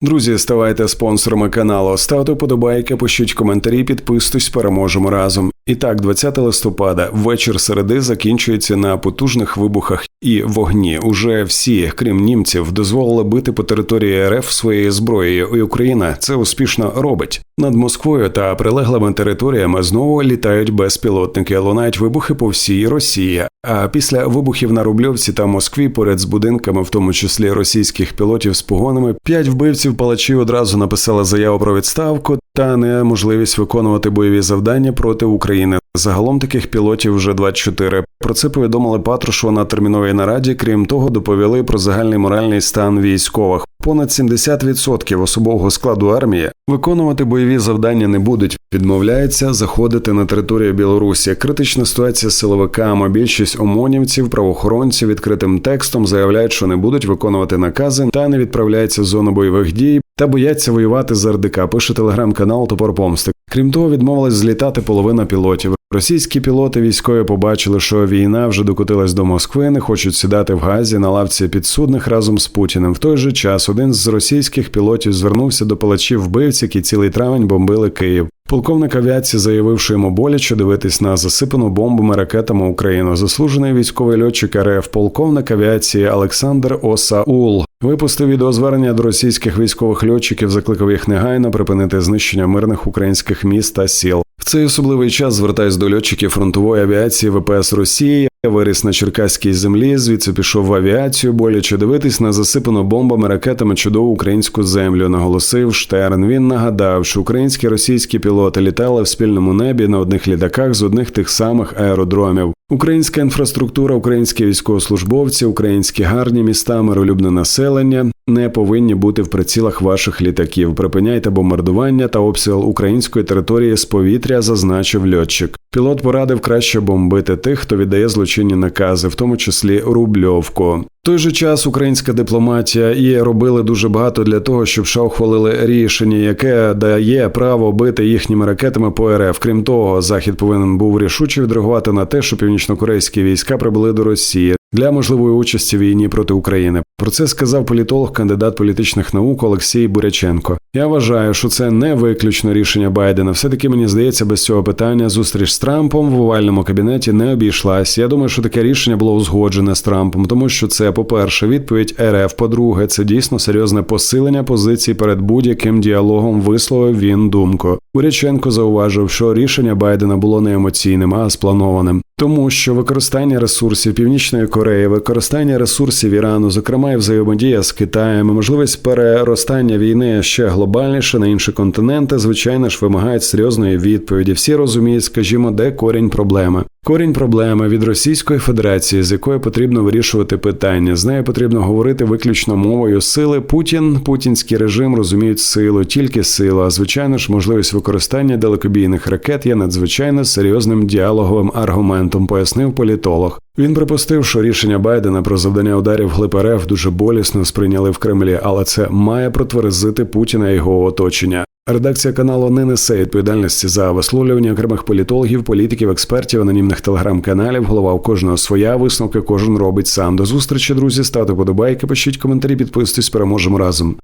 Друзі, ставайте спонсорами каналу, ставте подобайки, пишіть коментарі, підписуйтесь, переможемо разом. І так, 20 листопада, вечір середи закінчується на потужних вибухах і вогні. Уже всі, крім німців, дозволили бити по території РФ своєю зброєю, і Україна це успішно робить. Над Москвою та прилеглими територіями знову літають безпілотники, лунають вибухи по всій Росії. А після вибухів на Рубльовці та Москві поряд з будинками, в тому числі російських пілотів з погонами, п'ять вбивців палачів одразу написали заяву про відставку та неможливість виконувати бойові завдання проти України. Загалом таких пілотів вже 24. Про це повідомили Патрушева на терміновій нараді. Крім того, доповіли про загальний моральний стан військових. Понад 70% особового складу армії виконувати бойові завдання не будуть. Відмовляється заходити на територію Білорусі. Критична ситуація з силовиками. Більшість омонівців, правоохоронців відкритим текстом заявляють, що не будуть виконувати накази та не відправляються в зону бойових дій та бояться воювати з РДК. Пише телеграм-канал Топор Помсти. Крім того, відмовилась злітати половина пілотів. Російські пілоти військові побачили, що війна вже докотилась до Москви, не хочуть сідати в газі на лавці підсудних разом з Путіним. В той же час один з російських пілотів звернувся до палачів вбивць, які цілий травень бомбили Київ. Полковник авіації заявив, що йому боляче дивитись на засипану бомбами ракетами Україну. Заслужений військовий льотчик РФ, полковник авіації Олександр Осаул випустив відеозвернення до російських військових льотчиків, закликав їх негайно припинити знищення мирних українських міст та сіл. В цей особливий час звертаюсь до льотчиків фронтової авіації ВПС Росії. Виріс на Черкаській землі, звідси пішов в авіацію, боляче дивитись на засипану бомбами ракетами чудову українську землю. Наголосив Штерн. Він нагадав, що українські російські пілоти літали в спільному небі на одних літаках з одних тих самих аеродромів. Українська інфраструктура, українські військовослужбовці, українські гарні міста, миролюбне населення не повинні бути в прицілах ваших літаків. Припиняйте бомбардування та обстріл української території з повітря, зазначив льотчик. Пілот порадив краще бомбити тих, хто віддає злочинні накази, в тому числі Рубльовку. Той же час українська дипломатія і робили дуже багато для того, щоб США ухвалили рішення, яке дає право бити їхніми ракетами по РФ. Крім того, захід повинен був рішуче відреагувати на те, що північнокорейські війська прибули до Росії для можливої участі в війні проти України. Про це сказав політолог, кандидат політичних наук Олексій Буряченко. Я вважаю, що це не виключно рішення Байдена. Все таки мені здається, без цього питання зустріч з Трампом в овальному кабінеті не обійшлась. Я думаю, що таке рішення було узгоджене з Трампом, тому що це, по-перше, відповідь РФ. По-друге, це дійсно серйозне посилення позиції перед будь-яким діалогом. Висловив він думку. Буряченко зауважив, що рішення Байдена було не емоційним, а спланованим. Тому що використання ресурсів Північної Кореї, використання ресурсів Ірану, зокрема і взаємодія з Китаєм, можливість переростання війни ще глобальніше на інші континенти, звичайно ж, вимагають серйозної відповіді. Всі розуміють, скажімо, де корінь проблеми. Корінь проблеми від Російської Федерації, з якою потрібно вирішувати питання. З нею потрібно говорити виключно мовою сили. Путін, путінський режим розуміють силу, тільки силу. А звичайно ж, можливість використання далекобійних ракет є надзвичайно серйозним діалоговим аргументом, пояснив політолог. Він припустив, що рішення Байдена про завдання ударів глиб РФ дуже болісно сприйняли в Кремлі, але це має протверзити Путіна і його оточення. Редакція каналу не несе відповідальності за висловлювання окремих політологів, політиків, експертів, анонімних телеграм-каналів. Голова у кожного своя висновка кожен робить сам. До зустрічі, друзі. Ставте подобайки, пишіть коментарі, підписуйтесь, переможемо разом.